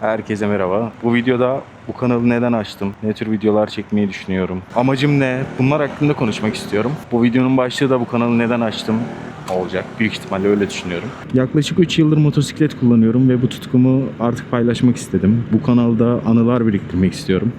Herkese merhaba. Bu videoda bu kanalı neden açtım? Ne tür videolar çekmeyi düşünüyorum? Amacım ne? Bunlar hakkında konuşmak istiyorum. Bu videonun başlığı da bu kanalı neden açtım olacak. Büyük ihtimalle öyle düşünüyorum. Yaklaşık 3 yıldır motosiklet kullanıyorum ve bu tutkumu artık paylaşmak istedim. Bu kanalda anılar biriktirmek istiyorum.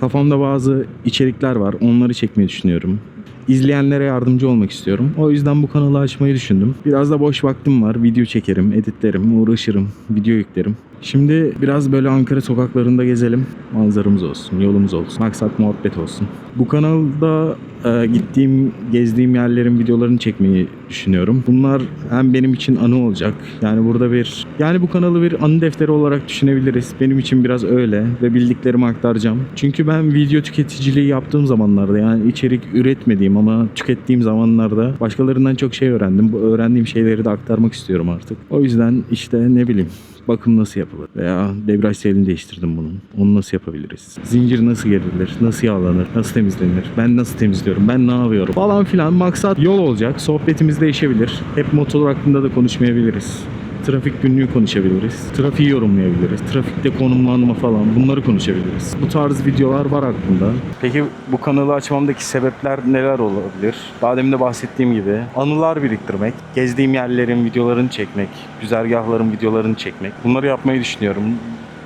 Kafamda bazı içerikler var. Onları çekmeyi düşünüyorum. İzleyenlere yardımcı olmak istiyorum. O yüzden bu kanalı açmayı düşündüm. Biraz da boş vaktim var. Video çekerim, editlerim, uğraşırım, video yüklerim. Şimdi biraz böyle Ankara sokaklarında gezelim. Manzaramız olsun, yolumuz olsun, maksat muhabbet olsun. Bu kanalda e, gittiğim, gezdiğim yerlerin videolarını çekmeyi düşünüyorum. Bunlar hem benim için anı olacak. Yani burada bir, yani bu kanalı bir anı defteri olarak düşünebiliriz. Benim için biraz öyle ve bildiklerimi aktaracağım. Çünkü ben video tüketiciliği yaptığım zamanlarda yani içerik üretmediğim ama tükettiğim zamanlarda başkalarından çok şey öğrendim. Bu öğrendiğim şeyleri de aktarmak istiyorum artık. O yüzden işte ne bileyim bakım nasıl yapılır veya debriyaj selini değiştirdim bunun. Onu nasıl yapabiliriz? Zincir nasıl gerilir? Nasıl yağlanır? Nasıl temizlenir? Ben nasıl temizliyorum? Ben ne yapıyorum? Falan filan maksat yol olacak. Sohbetimiz değişebilir. Hep motor hakkında da konuşmayabiliriz. Trafik günlüğü konuşabiliriz. Trafiği yorumlayabiliriz. Trafikte konumlanma falan bunları konuşabiliriz. Bu tarz videolar var aklımda. Peki bu kanalı açmamdaki sebepler neler olabilir? Daha demin de bahsettiğim gibi anılar biriktirmek, gezdiğim yerlerin videolarını çekmek, güzergahların videolarını çekmek. Bunları yapmayı düşünüyorum.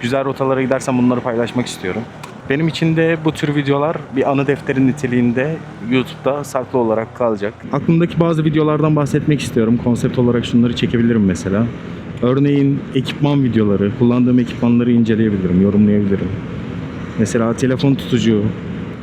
Güzel rotalara gidersem bunları paylaşmak istiyorum. Benim için de bu tür videolar bir anı defteri niteliğinde YouTube'da saklı olarak kalacak. Aklımdaki bazı videolardan bahsetmek istiyorum. Konsept olarak şunları çekebilirim mesela. Örneğin ekipman videoları, kullandığım ekipmanları inceleyebilirim, yorumlayabilirim. Mesela telefon tutucu,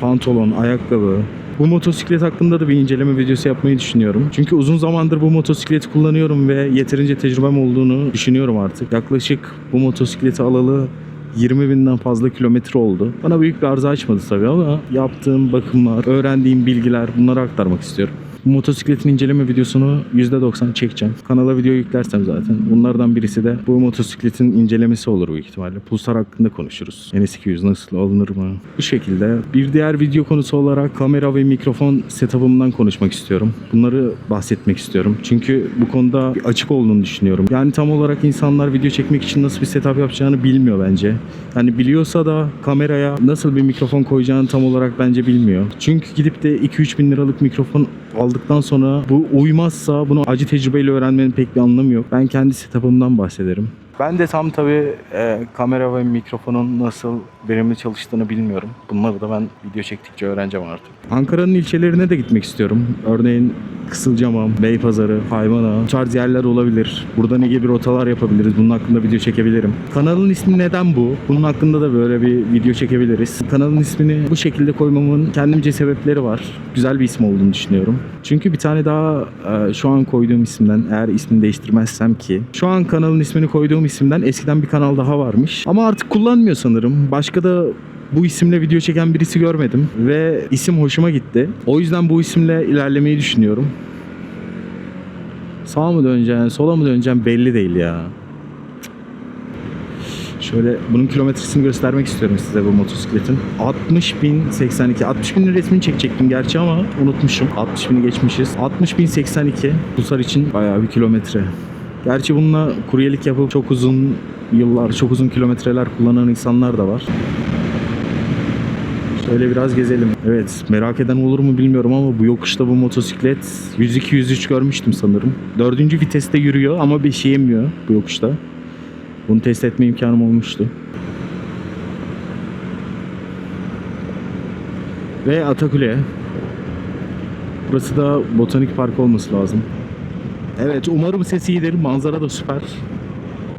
pantolon, ayakkabı. Bu motosiklet hakkında da bir inceleme videosu yapmayı düşünüyorum. Çünkü uzun zamandır bu motosikleti kullanıyorum ve yeterince tecrübem olduğunu düşünüyorum artık. Yaklaşık bu motosikleti alalı 20 binden fazla kilometre oldu. Bana büyük bir arıza açmadı tabii ama yaptığım bakımlar, öğrendiğim bilgiler bunları aktarmak istiyorum. Motosikletin inceleme videosunu %90 çekeceğim. Kanala video yüklersem zaten. Bunlardan birisi de bu motosikletin incelemesi olur büyük ihtimalle. Pulsar hakkında konuşuruz. NS200 nasıl alınır mı? Bu şekilde. Bir diğer video konusu olarak kamera ve mikrofon setup'ımdan konuşmak istiyorum. Bunları bahsetmek istiyorum. Çünkü bu konuda açık olduğunu düşünüyorum. Yani tam olarak insanlar video çekmek için nasıl bir setup yapacağını bilmiyor bence. Yani biliyorsa da kameraya nasıl bir mikrofon koyacağını tam olarak bence bilmiyor. Çünkü gidip de 2-3 bin liralık mikrofon aldıktan sonra bu uymazsa bunu acı tecrübeyle öğrenmenin pek bir anlamı yok. Ben kendi setup'ımdan bahsederim. Ben de tam tabii e, kamera ve mikrofonun nasıl verimli çalıştığını bilmiyorum. Bunları da ben video çektikçe öğreneceğim artık. Ankara'nın ilçelerine de gitmek istiyorum. Örneğin Kızılcamam, Beypazarı, Haymana bu tarz yerler olabilir. Burada ne gibi rotalar yapabiliriz? Bunun hakkında video çekebilirim. Kanalın ismi neden bu? Bunun hakkında da böyle bir video çekebiliriz. Kanalın ismini bu şekilde koymamın kendimce sebepleri var. Güzel bir isim olduğunu düşünüyorum. Çünkü bir tane daha e, şu an koyduğum isimden eğer ismini değiştirmezsem ki şu an kanalın ismini koyduğum isimden eskiden bir kanal daha varmış. Ama artık kullanmıyor sanırım. Başka da bu isimle video çeken birisi görmedim ve isim hoşuma gitti. O yüzden bu isimle ilerlemeyi düşünüyorum. Sağa mı döneceğim, sola mı döneceğim belli değil ya. Şöyle bunun kilometresini göstermek istiyorum size bu motosikletin. 60.082. 60 binin resmini çekecektim gerçi ama unutmuşum. 60 bini geçmişiz. 60.082. Pusar için bayağı bir kilometre. Gerçi bununla kuryelik yapıp çok uzun yıllar, çok uzun kilometreler kullanan insanlar da var. Şöyle biraz gezelim. Evet merak eden olur mu bilmiyorum ama bu yokuşta bu motosiklet 102-103 görmüştüm sanırım. Dördüncü viteste yürüyor ama bir şey yemiyor bu yokuşta. Bunu test etme imkanım olmuştu. Ve Atakule. Burası da botanik park olması lazım. Evet umarım ses iyidir. Manzara da süper.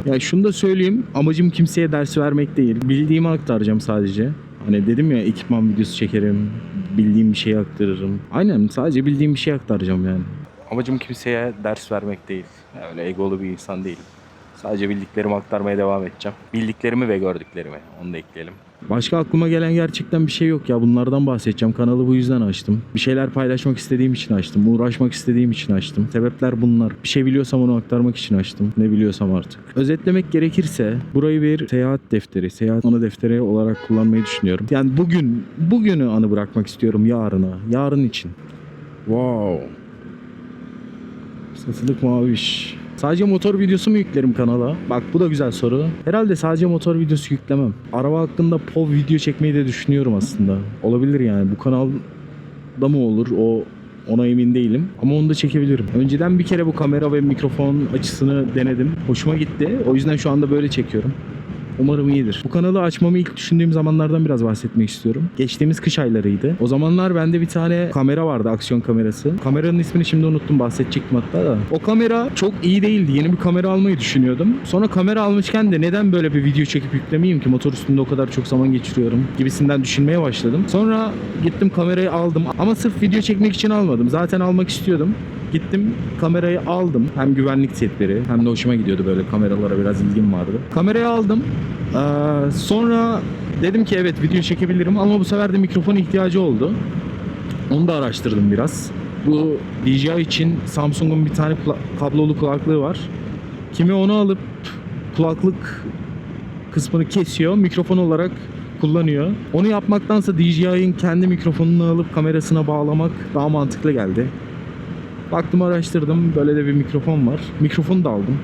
Ya şunu da söyleyeyim. Amacım kimseye ders vermek değil. Bildiğimi aktaracağım sadece. Hani dedim ya ekipman videosu çekerim. Bildiğim bir şeyi aktarırım. Aynen sadece bildiğim bir şey aktaracağım yani. Amacım kimseye ders vermek değil. Öyle egolu bir insan değilim. Sadece bildiklerimi aktarmaya devam edeceğim. Bildiklerimi ve gördüklerimi. Onu da ekleyelim. Başka aklıma gelen gerçekten bir şey yok ya. Bunlardan bahsedeceğim. Kanalı bu yüzden açtım. Bir şeyler paylaşmak istediğim için açtım. Uğraşmak istediğim için açtım. Sebepler bunlar. Bir şey biliyorsam onu aktarmak için açtım. Ne biliyorsam artık. Özetlemek gerekirse burayı bir seyahat defteri, seyahat anı defteri olarak kullanmayı düşünüyorum. Yani bugün, bugünü anı bırakmak istiyorum yarına. Yarın için. Wow. Satılık maviş. Sadece motor videosu mu yüklerim kanala? Bak bu da güzel soru. Herhalde sadece motor videosu yüklemem. Araba hakkında POV video çekmeyi de düşünüyorum aslında. Olabilir yani. Bu kanalda mı olur? O ona emin değilim. Ama onu da çekebilirim. Önceden bir kere bu kamera ve mikrofon açısını denedim. Hoşuma gitti. O yüzden şu anda böyle çekiyorum. Umarım iyidir. Bu kanalı açmamı ilk düşündüğüm zamanlardan biraz bahsetmek istiyorum. Geçtiğimiz kış aylarıydı. O zamanlar bende bir tane kamera vardı, aksiyon kamerası. Kameranın ismini şimdi unuttum, bahsedecektim hatta da. O kamera çok iyi değildi. Yeni bir kamera almayı düşünüyordum. Sonra kamera almışken de neden böyle bir video çekip yüklemeyeyim ki? Motor üstünde o kadar çok zaman geçiriyorum gibisinden düşünmeye başladım. Sonra gittim kamerayı aldım ama sırf video çekmek için almadım. Zaten almak istiyordum. Gittim kamerayı aldım. Hem güvenlik tedbiri hem de hoşuma gidiyordu böyle kameralara biraz ilgim vardı. Kamerayı aldım. Ee, sonra dedim ki evet video çekebilirim ama bu sefer de mikrofon ihtiyacı oldu. Onu da araştırdım biraz. Bu DJI için Samsung'un bir tane kula- kablolu kulaklığı var. Kimi onu alıp kulaklık kısmını kesiyor, mikrofon olarak kullanıyor. Onu yapmaktansa DJI'nin kendi mikrofonunu alıp kamerasına bağlamak daha mantıklı geldi. Baktım araştırdım. Böyle de bir mikrofon var. Mikrofonu da aldım.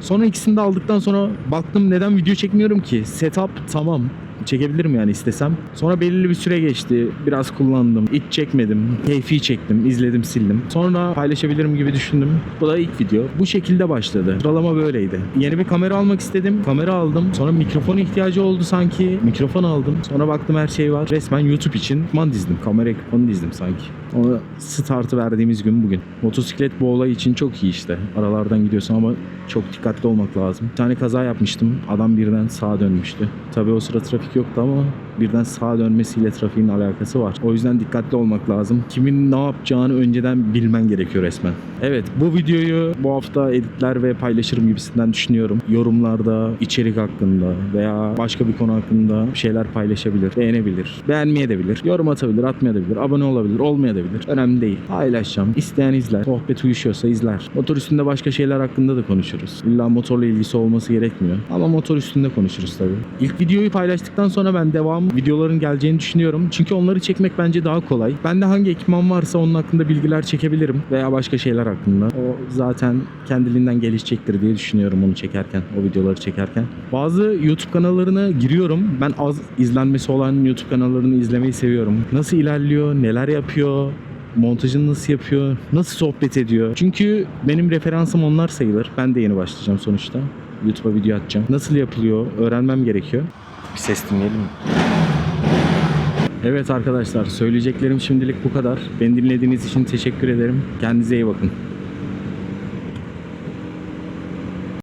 Sonra ikisini de aldıktan sonra baktım neden video çekmiyorum ki? Setup tamam. Çekebilirim yani istesem. Sonra belirli bir süre geçti. Biraz kullandım. Hiç çekmedim. Keyfi çektim. izledim sildim. Sonra paylaşabilirim gibi düşündüm. Bu da ilk video. Bu şekilde başladı. Sıralama böyleydi. Yeni bir kamera almak istedim. Kamera aldım. Sonra mikrofon ihtiyacı oldu sanki. Mikrofon aldım. Sonra baktım her şey var. Resmen YouTube için ekipman dizdim. Kamera ekipmanı dizdim sanki. Ona startı verdiğimiz gün bugün. Motosiklet bu olay için çok iyi işte. Aralardan gidiyorsun ama çok dikkatli olmak lazım. Bir tane kaza yapmıştım. Adam birden sağa dönmüştü. Tabii o sıra trafik yoktu ama birden sağa dönmesiyle trafiğin alakası var. O yüzden dikkatli olmak lazım. Kimin ne yapacağını önceden bilmen gerekiyor resmen. Evet bu videoyu bu hafta editler ve paylaşırım gibisinden düşünüyorum. Yorumlarda içerik hakkında veya başka bir konu hakkında şeyler paylaşabilir, beğenebilir, beğenmeyebilir, yorum atabilir, atmayabilir, abone olabilir, olmayabilir. Önemli değil. Paylaşacağım. İsteyen izler. Sohbet uyuşuyorsa izler. Motor üstünde başka şeyler hakkında da konuşuruz. İlla motorla ilgisi olması gerekmiyor. Ama motor üstünde konuşuruz tabii. İlk videoyu paylaştıktan sonra ben devam videoların geleceğini düşünüyorum. Çünkü onları çekmek bence daha kolay. Bende hangi ekipman varsa onun hakkında bilgiler çekebilirim. Veya başka şeyler hakkında. O zaten kendiliğinden gelişecektir diye düşünüyorum onu çekerken. O videoları çekerken. Bazı YouTube kanallarına giriyorum. Ben az izlenmesi olan YouTube kanallarını izlemeyi seviyorum. Nasıl ilerliyor, neler yapıyor, montajını nasıl yapıyor, nasıl sohbet ediyor. Çünkü benim referansım onlar sayılır. Ben de yeni başlayacağım sonuçta. YouTube'a video atacağım. Nasıl yapılıyor öğrenmem gerekiyor. Bir ses dinleyelim mi? Evet arkadaşlar söyleyeceklerim şimdilik bu kadar. Beni dinlediğiniz için teşekkür ederim. Kendinize iyi bakın.